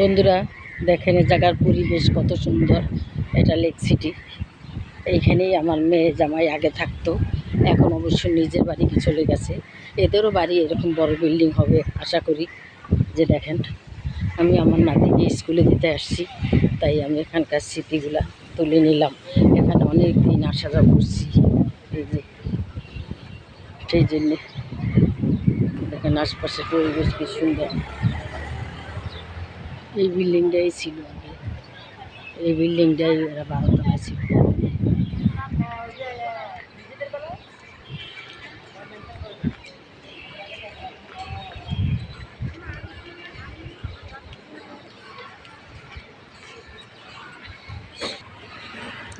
বন্ধুরা, দেখেন এই জায়গার পরিবেশ কত সুন্দর, এটা লেক সিটি এইখানেই আমার মেয়ে জামাই আগে থাকতো, এখন অবশ্য নিজের বাড়িতে চলে গেছে। এদেরও বাড়ি এরকম বড় বিল্ডিং হবে, আশা করি। যে দেখেন, আমি আমার নাতিকে স্কুলে দিতে আসছি, তাই আমি এখানকার স্মৃতিগুলা তুলে নিলাম। এখানে অনেক দিন আসা যাওয়া করছি। এই যে, সেই জন্যে। দেখেন আশপাশের পরিবেশ কি সুন্দর। এই বিল্ডিংটাই ছিল আগে। এই বিল্ডিংটাই এরা বারোতলা ছিল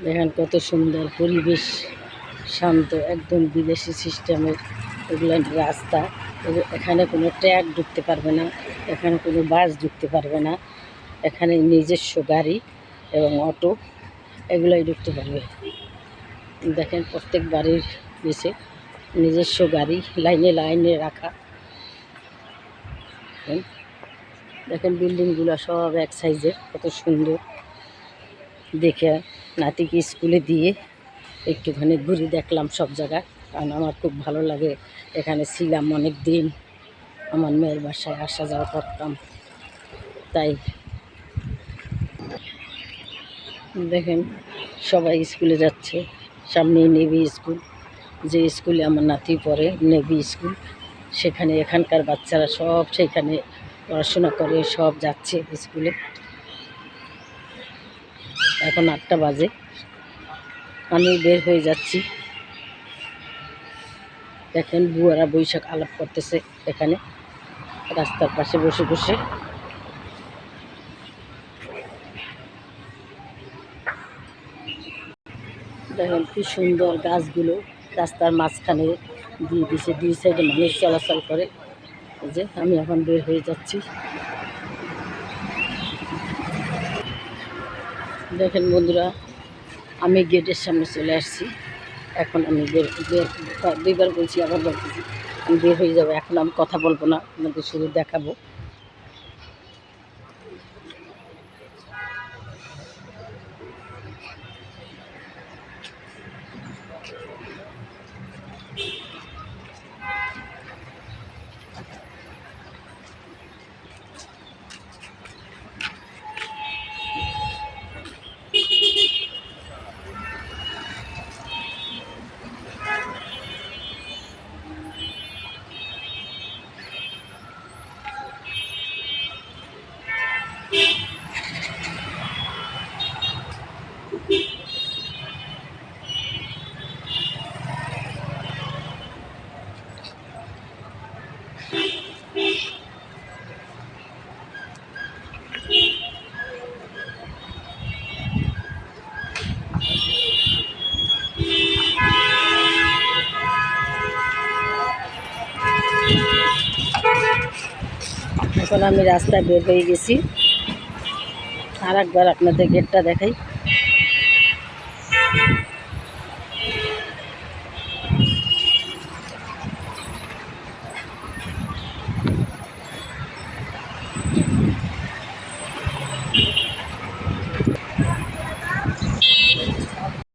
দেখেন কত সুন্দর পরিবেশ, শান্ত, একদম বিদেশি সিস্টেমের এগুলো রাস্তা। এখানে কোনো ট্র্যাক ঢুকতে পারবে না। এখানে কোনো বাস ঢুকতে পারবে না। এখানে নিজস্ব গাড়ি এবং অটো, এগুলাই ঢুকতে পারবে। দেখেন প্রত্যেক বাড়ির নিচে নিজস্ব গাড়ি লাইনে লাইনে রাখা। দেখেন। বিল্ডিংগুলো সব এক সাইজের, কত সুন্দর। দেখে নাতিকে স্কুলে দিয়ে একটুখানি ঘুরে দেখলাম সব জায়গা কারণ আমার খুব ভালো লাগে। এখানে ছিলাম অনেক দিন আমার মেয়ের বাসায় আসা যাওয়া করতাম। তাই দেখেন, সবাই স্কুলে যাচ্ছে। সামনে নেভি স্কুল। যে স্কুলে আমার নাতি পড়ে, নেভি স্কুল, সেখানে এখানকার বাচ্চারা সব সেখানে পড়াশোনা করে, সব যাচ্ছে স্কুলে। এখন আটটা বাজে। আমি বের হয়ে যাচ্ছি। দেখেন, বুয়ারা বৈশাখ আলাপ করতেছে এখানে। রাস্তার পাশে বসে বসে। দেখেন কি সুন্দর গাছগুলো রাস্তার মাঝখানে দিয়ে দিছে, দুই সাইডে মানুষ চলাচল করে। যে আমি এখন বের হয়ে যাচ্ছি। দেখেন বন্ধুরা, আমি গেটের সামনে চলে আসছি। এখন আমি বের বের দুইবার বলছি, আবার বলতেছি। বের হয়ে যাবে এখন আমি কথা বলব না আপনাদের শুধু দেখাবো। এখন আমি রাস্তায় বের হয়ে গেছি। আর একবার আপনাদের গেটটা দেখাই।